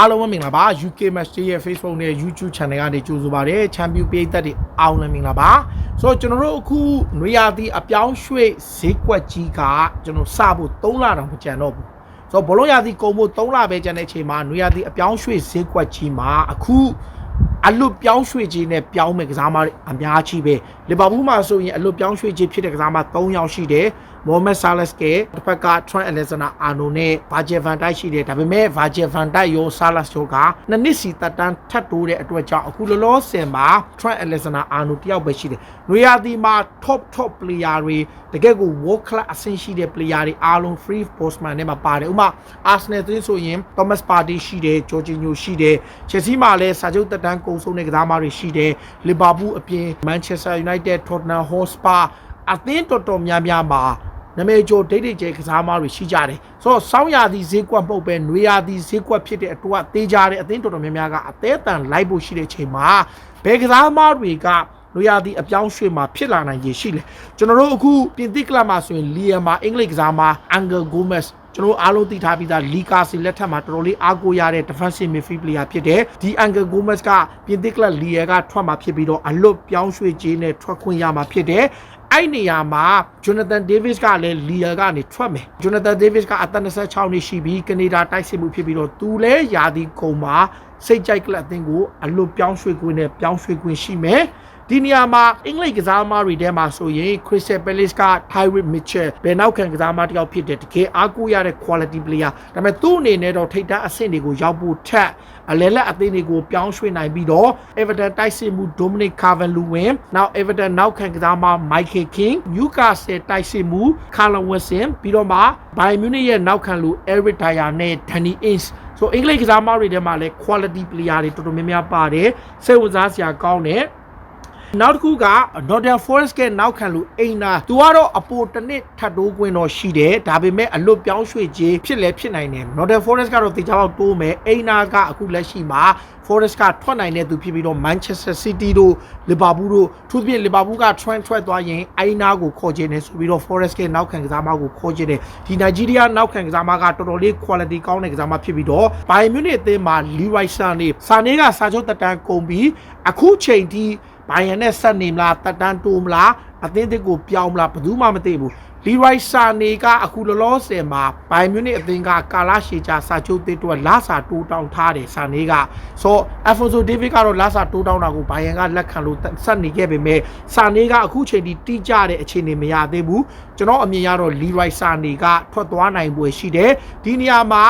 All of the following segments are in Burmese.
အားလုံးပဲမင်္ဂလာပါ UK Match Day ရဲ့ Facebook နဲ့ YouTube Channel ကနေကြိုဆိုပါရစေချန်ပီယံပရိသတ်တွေအားလုံးလည်းမင်္ဂလာပါဆိုတော့ကျွန်တော်တို့အခုနွေရာသီအပြောင်းရွှေ့ဈေးကွက်ကြီးကကျွန်တော်စဖို့3လတောင်မကြံတော့ဘူးဆိုတော့ဘလုံးရာသီကုန်ဖို့3လပဲကြံတဲ့အချိန်မှာနွေရာသီအပြောင်းရွှေ့ဈေးကွက်ကြီးမှာအခုအလွတ်ပြောင်းရွှေ့ခြင်းနဲ့ပြောင်းမဲ့ကစားမတွေအများကြီးပဲ လီဗာပူးမှာဆိုရင်အလွတ်ပြောင်းရွှေ့ခြင်းဖြစ်တဲ့ကစားမ3ယောက်ရှိတယ်မိုဟမက်ဆာလက်စ်ကတစ်ဖက်က Trent Alexander-Arnold နဲ့ Virgil van Dijk ရှိတယ်ဒါပေမဲ့ Virgil van Dijk ရော Salas တို့ကနှစ်နှစ်စီတက်တန်းထပ်တိုးတဲ့အတွက်ကြောင့်အခုလောလောဆယ်မှာ Trent Alexander-Arnold တယောက်ပဲရှိတယ်။နွေရာသီမှာ top top player တွေတကယ့်ကို world class အဆင့်ရှိတဲ့ player တွေအားလုံး free postman နဲ့မှာပါတယ်။ဥပမာ Arsenal သွင်းဆိုရင် Thomas Partey ရှိတယ် Jorginho ရှိတယ် Chelsea မှာလည်းစာချုပ်တက်တန်းကုန်ဆုံးတဲ့ကစားသမားတွေရှိတယ် Liverpool အပြင် Manchester United Tottenham Hotspur အသင်းတော်တော်များများမှာနမေကျော်ဒိတ်ဒိတ်ကျဲကစားမားတွေရှိကြတယ်ဆိုတော့စောင်းရာသီဈေးကွက်ပုတ်ပဲနွေရာသီဈေးကွက်ဖြစ်တဲ့အတွက်တေးကြတဲ့အသင်းတော်တော်များများကအသေးအတန်လိုက်ဖို့ရှိတဲ့ချိန်မှာဘယ်ကစားမားတွေက နွေရာသီအပြောင်းရွှေ့မှာဖြစ်လာနိုင်ရရှိလေကျွန်တော်တို့အခုပြင်သစ်ကလပ်မှာဆိုရင်လီယမ်မှာအင်္ဂလိပ်ကစားမားအန်ဂယ်ဂိုမက်စ်ကျွန်တော်အားလုံးသိထားပြီးသားလီကာစီလက်ထက်မှာတော်တော်လေးအားကိုးရတဲ့ defensive midfield player ဖြစ်တယ်ဒီအန်ဂယ်ဂိုမက်စ်ကပြင်သစ်ကလပ်လီယာကထွက်မှာဖြစ်ပြီးတော့အလွတ်ပြောင်းရွှေ့ခြင်းနဲ့ထွက်ခွင့်ရမှာဖြစ်တယ်အဲ့နေရာမှာ Jonathan Davis ကလည်းလီယာကနေထွက်မယ် Jonathan Davis ကအသက်26နှစ်ရှိပြီးကနေဒါတိုက်စစ်မှုဖြစ်ပြီးတော့သူလည်းယာဒီကုံမှာစိတ်ကြိုက်ကလပ်အသင်းကိုအလွတ်ပြောင်းရွှေ့ခွင့်နဲ့ပြောင်းရွှေ့ခွင့်ရှိမယ် ဒီနေရာမှာအင်္ဂလိပ်ကစားသမားတွေထဲမှာဆိုရင် Crystal Palace က Tyrell Mitchell ဘယ်နောက်ခံကစားသမားတစ်ယောက်ဖြစ်တဲ့တကယ်အားကိုးရတဲ့ quality player ဒါပေမဲ့သူ့အနေနဲ့တော့ထိပ်တန်းအဆင့်တွေကိုရောက်ဖို့ထက်အလဲလက်အသင်းတွေကိုပြောင်းရွှေ့နိုင်ပြီးတော့ Everton တိုက်စစ်မှု Dominic Calvert-Lewin နောက် Everton နောက်ခံကစားသမား Michael King Newcastle တိုက်စစ်မှု Callum Wilson ပြီးတော့မှ Bayern Munich ရဲ့နောက်ခံလူ Eric Dyer နဲ့ Danny Ings ဆိုအင်္ဂလိပ်ကစားသမားတွေထဲမှာလည်း quality player တွေတော်တော်များများပါတယ်စိတ်ဝင်စားစရာကောင်းတယ် နောက်တစ်ခုက Northern Forest ကနောက်ခံလူအိမ်နာသူကတော့အပိုတစ်နှစ်ထပ်တိုးခွင့်တော့ရှိတယ်ဒါပေမဲ့အလွတ်ပြောင်းရွှေ့ခြင်းဖြစ်လဲဖြစ်နိုင်တယ် Northern Forest ကတော့တေချာပေါက်တိုးမယ်အိမ်နာကအခုလက်ရှိမှာ Forest ကထွက်နိုင်တဲ့သူဖြစ်ပြီးတော့ Manchester City တို့ Liverpool တို့သူသဖြင့် Liverpool က trend ထွက်သွားရင်အိမ်နာကိုခေါ်ခြင်းနဲ့ဆိုပြီးတော့ Forest ကနောက်ခံကစားမကိုခေါ်ခြင်းနဲ့ဒီ Nigeria နောက်ခံကစားမကတော်တော်လေး quality ကောင်းတဲ့ကစားမဖြစ်ပြီးတော့ Bayern Munich အသင်းမှာ Leroy Sané စာနေကစာချုပ်တက်တန်းကုန်ပြီးအခုချိန်ထိ ဘိုင်ယန်နဲ့ဆက်နေမလားတက်တန်းတိုးမလားအသင်းတစ်ကိုပြောင်းမလားဘယ်သူမှမသိဘူးလီရိုက်ဆာနေကအခုလောလောဆယ်မှာဘိုင်မြူနစ်အသင်းကကာလာရှီချာစာချုပ်တစ်တော့လာစာတိုးတောင်းထားတယ်ဆာနေကဆိုအဖွန်ဆိုဒေးဗစ်ကတော့လာစာတိုးတောင်းတာကိုဘိုင်ယန်ကလက်ခံလို့ဆက်နေခဲ့ပေမဲ့ဆာနေကအခုချိန်ထိတိကျတဲ့အခြေအနေမရသေးဘူးကျွန်တော်အမြင်ရတော့လီရိုက်ဆာနေကထွက်သွားနိုင်ပွဲရှိတယ်ဒီနေရာမှာ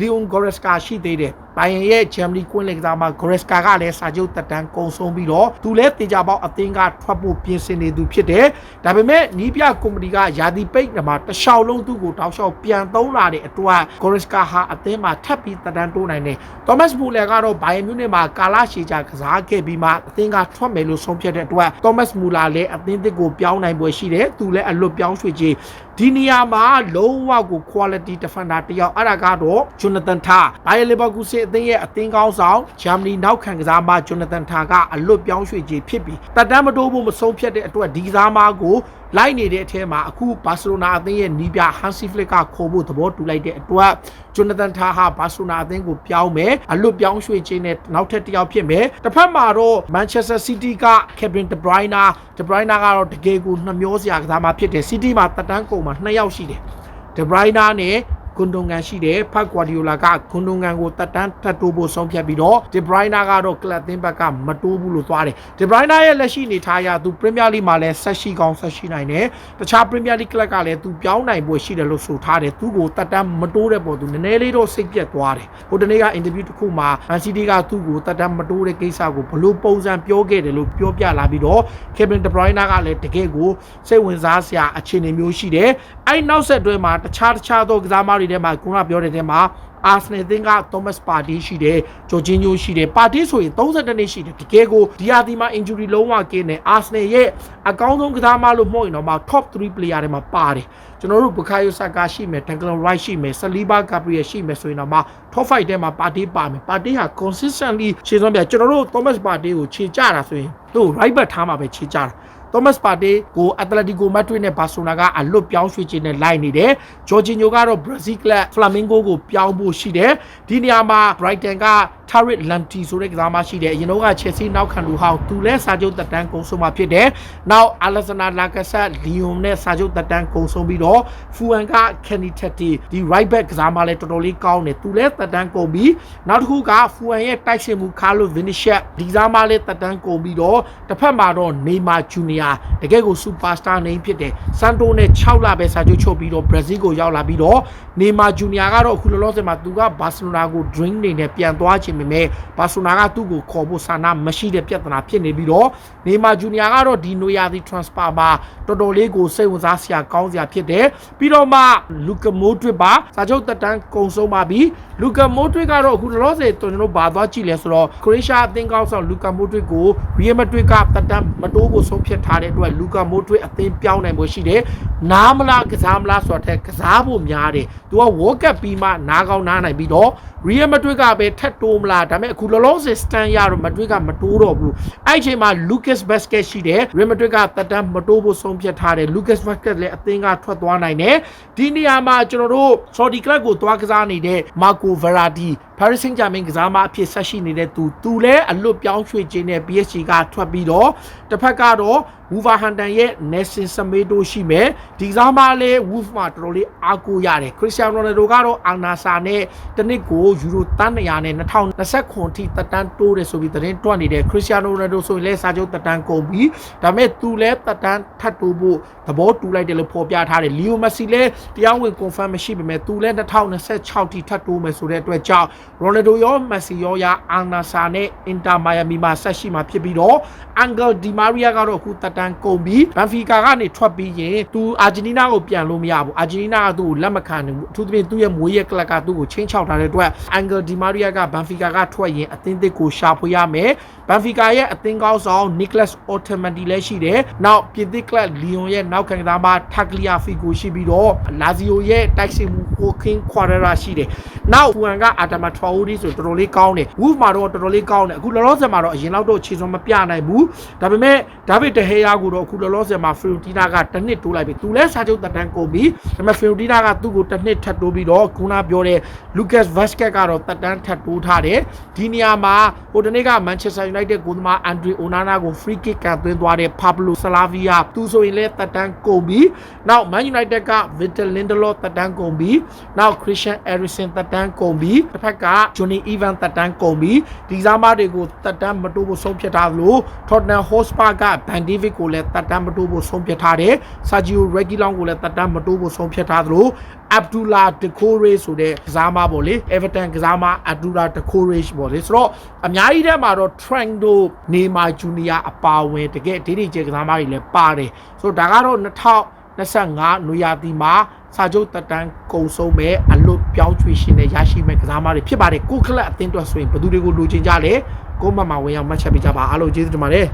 လီယွန်ဂိုရက်စကာရှိသေးတယ် ဘိုင်ယန်ရဲ့ဂျမ်နီကွင်းလက်ကစားမှာဂိုရက်စကာကလည်းစာချုပ်တက်တန်းကုံဆုံးပြီးတော့သူလည်းတင်ကြပေါက်အသင်းကထွက်ဖို့ပြင်ဆင်နေသူဖြစ်တယ်ဒါပေမဲ့နီးပြကုမ္ပဏီကယာဒီပိတ်နမှာတခြားလုံးသူ့ကိုတောက်လျှောက်ပြန်သုံးလာတဲ့အတွက်ဂိုရက်စကာဟာအသင်းမှာထပ်ပြီးတက်တန်းတိုးနိုင်တယ်သောမတ်မူလယ်ကတော့ဘိုင်ယန်မြူနစ်မှာကာလာရှီချာကစားခဲ့ပြီးမှအသင်းကထွက်မယ်လို့ဆုံးဖြတ်တဲ့အတွက်သောမတ်မူလာလည်းအသင်းတစ်ကိုပြောင်းနိုင်ပွဲရှိတယ်သူလည်းအလွတ်ပြောင်းရွှေ့ခြင်းဒီနေရာမှာလုံးဝကို quality defender တယောက်အဲ့ဒါကတော့ Jonathan Tah Bayer Leverkusen အသင်းရဲ့အသင်းကောင်းဆောင်ဂျာမနီနောက်ခံကစားမ Jonathan Tah ကအလွတ်ပြောင်းရွှေ့ခြင်းဖြစ်ပြီးတက်တမ်းမတိုးဖို့မဆုံးဖြတ်တဲ့အတွက်ဒီကစားမကိုလိုက်နေတဲ့အထဲမှာအခုဘာစီလိုနာအသင်းရဲ့နီးပြဟန်စီဖလစ်ကခေါ်ဖို့သဘောတူလိုက်တဲ့အတွက်ဂျွန်နသန်ထာဟာဘာစီလိုနာအသင်းကိုပြောင်းမယ်အလွတ်ပြောင်းရွှေ့ခြင်းနဲ့နောက်ထပ်တစ်ယောက်ဖြစ်မယ်တစ်ဖက်မှာတော့မန်ချက်စတာစီးတီးကကက်ဗင်ဒဘရိုင်နာဒဘရိုင်နာကတော့တကယ်ကိုနှမျောစရာကစားမဖြစ်တယ်စီးတီးမှာတက်တန်းကုန်မှာ2ယောက်ရှိတယ်ဒဘရိုင်နာနဲ့ ဂွန်ဒုံကန်ရှိတယ်ဖတ်ကွာဒီယိုလာကဂွန်ဒုံကန်ကိုတက်တန်းထပ်တိုးဖို့ဆုံးဖြတ်ပြီးတော့ဒီဘရိုင်နာကတော့ကလပ်သင်းဘက်ကမတိုးဘူးလို့သွားတယ်ဒီဘရိုင်နာရဲ့လက်ရှိအနေထားအရသူပရီးမီးယားလိမှာလည်းဆက်ရှိကောင်းဆက်ရှိနိုင်တယ်တခြားပရီးမီးယားလိကလပ်ကလည်းသူပြောင်းနိုင်ဖို့ရှိတယ်လို့ဆိုထားတယ်သူကိုတက်တန်းမတိုးတဲ့ပေါ်သူနည်းနည်းလေးတော့စိတ်ပြက်သွားတယ်ဟိုတနေ့ကအင်တာဗျူးတစ်ခုမှာမန်စီးတီးကသူ့ကိုတက်တန်းမတိုးတဲ့ကိစ္စကိုဘလို့ပုံစံပြောခဲ့တယ်လို့ပြောပြလာပြီးတော့ကေဗင်ဒဘရိုင်နာကလည်းတကယ်ကိုစိတ်ဝင်စားစရာအခြေအနေမျိုးရှိတယ်အဲ့နောက်ဆက်တွဲမှာတခြားတခြားသောကစားသမားတွေထဲမှာခုနပြောတဲ့ထဲမှာအာဆနယ်သင်းက Thomas Partey ရှိတယ်ဂျိုဂျင်းညိုရှိတယ်ပါတီဆိုရင်32နှစ်ရှိတယ်တကယ်ကိုဒီယာဒီမှာ injury လုံးဝကင်းတယ်အာဆနယ်ရဲ့အကောင်းဆုံးကစားမလို့မှုတ်ရင်တော့မှ top 3 player တွေမှာပါတယ်ကျွန်တော်တို့ဘကာယိုဆာကာရှိမယ်ဒန်ကလန်ရိုက်ရှိမယ်ဆလီဘာဂါဘရီယယ်ရှိမယ်ဆိုရင်တော့မှ top 5ထဲမှာပါတီပါမယ်ပါတီဟာ consistently ခြေစွမ်းပြကျွန်တော်တို့ Thomas Partey ကိုခြေကြတာဆိုရင်သူ့ right back ထားမှာပဲခြေကြတာ Thomas Partey ကို Atletico Madrid နဲ့ Barcelona ကအလွတ်ပြောင်းရွှေ့ခြင်းနဲ့လိုက်နေတယ်။ Jorginho ကတော့ Brazil club Flamengo ကိုပြောင်းဖို့ရှိတယ်။ဒီနေရာမှာ Brighton က Tarik Lamptey ဆိုတဲ့ကစားမရှိတယ်။အရင်တော့က Chelsea နောက်ခံလူဟောင်းသူလည်းစာချုပ်သက်တမ်းကုန်ဆုံးမှာဖြစ်တယ်။နောက် Alexander Lacazette Lyon နဲ့စာချုပ်သက်တမ်းကုန်ဆုံးပြီးတော့ Fuan က Kenny Tete ဒီ right back ကစားမလဲတော်တော်လေးကောင်းတယ်။သူလည်းသက်တမ်းကုန်ပြီးနောက်တစ်ခုက Fuan ရဲ့တိုက်စစ်မှု Carlos Vinicius ဒီကစားမလဲသက်တမ်းကုန်ပြီးတော့တစ်ဖက်မှာတော့ Neymar Jr တကယ်ကို superstar name ဖြစ်တယ်။ Santo နဲ့6လပဲစာချုပ်ချုပ်ပြီးတော့ Brazil ကိုရောက်လာပြီးတော့ Neymar Jr ကတော့အခုလောလောဆယ်မှာသူက Barcelona ကို dream နေနဲ့ပြန်သွားခြင်းပေမဲ့ Barcelona ကသူ့ကိုခေါ်ဖို့ဆန္ဒမရှိတဲ့ပြဿနာဖြစ်နေပြီးတော့ Neymar Jr ကတော့ဒီနွေရာသီ transfer မှာတော်တော်လေးကိုစိတ်ဝင်စားစရာကောင်းစရာဖြစ်တယ်ပြီးတော့မှ Luka Modric ပါစာချုပ်သက်တမ်းကုန်ဆုံးပါပြီ Luka Modric ကတော့အခုလောလောဆယ်ကျွန်တော်တို့ဘာသွားကြည့်လဲဆိုတော့ Croatia အသင်းကောင်းဆောင် Luka Modric ကို Real Madrid ကသက်တမ်းမတိုးဖို့ဆုံးဖြတ်ထားတဲ့အတွက် Luka Modric အသင်းပြောင်းနိုင်ဖို့ရှိတယ်နားမလားကစားမလားဆိုတော့ကစားဖို့များတယ်သူက World Cup ပြီးမှနားကောင်းနားနိုင်ပြီးတော့ Real Madrid ကပဲထက်တိုးမလားဒါပေမဲ့အခုလောလောဆယ် stand ရတော့ Madrid ကမတိုးတော့ဘူးအဲ့ဒီအချိန်မှာ Lucas Vazquez ရှိတယ် Real Madrid ကတက်တမ်းမတိုးဖို့ဆုံးဖြတ်ထားတယ် Lucas Vazquez လည်းအသင်းကထွက်သွားနိုင်တယ်ဒီနေရာမှာကျွန်တော်တို့ Saudi Club ကိုသွားကစားနေတဲ့ Marco Verratti Paris Saint-Germain ကစားမအဖြစ်ဆက်ရှိနေတဲ့သူသူလည်းအလွတ်ပြောင်းရွှေ့ခြင်းနဲ့ PSG ကထွက်ပြီးတော့တစ်ဖက်ကတော့ Wolverhampton ရဲ့ Nelson Semedo ရှိမယ်ဒီကစားမလေး Wolf မှာတော်တော်လေးအားကိုးရတယ် Cristiano Ronaldo ကတော့ Al Nassr နဲ့တနစ်ကိုယူရိုတန်း100နဲ့2029ထိတက်တန်းတိုးတယ်ဆိုပြီးသတင်းတွက်နေတဲ့ Cristiano Ronaldo ဆိုရင်လည်းစာချုပ်တက်တန်းကုန်ပြီဒါပေမဲ့သူလည်းတက်တန်းထပ်တိုးဖို့သဘောတူလိုက်တယ်လို့ဖော်ပြထားတယ် Leo Messi လည်းတရားဝင် confirm မရှိပေမဲ့သူလည်း2026ထိထပ်တိုးမယ်ဆိုတဲ့အတွက်ကြောင့် Ronaldo ရော Messi ရောရ Al Nassr နဲ့ Inter Miami မှာဆက်ရှိမှာဖြစ်ပြီးတော့ Angel Di Maria ကတော့အခုတက်တန်းကုန်ပြီး Benfica ကနေထွက်ပြီးရင်သူအာဂျင်တီးနားကိုပြန်လို့မရဘူးအာဂျင်တီးနားကသူ့ကိုလက်မခံဘူးအထူးသဖြင့်သူ့ရဲ့မွေးရကလပ်ကသူ့ကိုချင်းချောက်ထားတဲ့အတွက် Angel Di Maria က Benfica ကထွက်ရင်အသင်းသစ်ကိုရှာဖွေရမယ် Benfica ရဲ့အသင်းကောင်းဆောင် Nicolas Otamendi လည်းရှိတယ်နောက်ပြင်သစ်ကလပ် Lyon ရဲ့နောက်ခံကစားမ Tagliafico ရှိပြီးတော့ Lazio ရဲ့တိုက်စစ်မှု Joaquin Quadrara ရှိတယ်နောက် Fuan က Adama Traore ဆိုတော်တော်လေးကောင်းတယ် Wolf မှာတော့တော်တော်လေးကောင်းတယ်အခုလောလောဆယ်မှာတော့အရင်လောက်တော့ခြေစွမ်းမပြနိုင်ဘူးဒါပေမဲ့ David De Gea ကိုတော့အခုလောလောဆယ်မှာ Fiorentina ကတစ်နှစ်တိုးလိုက်ပြီသူလည်းစာချုပ်တက်တန်းကုန်ပြီဒါပေမဲ့ Fiorentina ကသူ့ကိုတစ်နှစ်ထပ်တိုးပြီးတော့ခုနပြောတဲ့ Lucas Vazquez ကတော့တက်တန်းထပ်တိုးထားတယ်ဒီနေရာမှာဟိုတနေ့က Manchester United ကိုသမား Andre Onana ကို free kick ကသွင်းသွားတဲ့ Pablo Sarabia သူဆိုရင်လည်းတက်တန်းကုန်ပြီနောက် Man United က Victor Lindelof တက်တန်းကုန်ပြီနောက် Christian Eriksen တက်တန်းကုန်ပြီတစ်ဖက်က Johnny Evans တက်တန်းကုန်ပြီဒီစားမတွေကိုတက်တန်းမတိုးဖို့ဆုံးဖြတ်ထားသလို Tottenham Hotspur က Van David ကိုလည်းတက်တန်းမတိုးဖို့ဆုံးဖြတ်ထားတယ်။ Sergio Reguilon ကိုလည်းတက်တန်းမတိုးဖို့ဆုံးဖြတ်ထားသလို Abdullah Decore ဆိုတဲ့ကစားမပေါ့လေ Everton ကစားမ Abdullah Decore ပေါ့လေဆိုတော့အများကြီးထဲမှာတော့ Trent တို့ Neymar Jr အပါအဝင်တကယ်ဒေဒီကျေကစားမတွေလည်းပါတယ်ဆိုတော့ဒါကတော့ 2025နွေရာသီမှာစာချုပ်တက်တန်းကုံဆုံးမဲ့အလွတ်ပြောင်းချွေရှင်နဲ့ရရှိမဲ့ကစားမတွေဖြစ်ပါတယ်ကိုကလပ်အသင်းအတွက်ဆိုရင်ဘယ်သူတွေကိုလိုချင်ကြလဲကိုမမဝင်အောင်မှတ်ချက်ပေးကြပါအားလုံးကျေးဇူးတင်ပါတယ်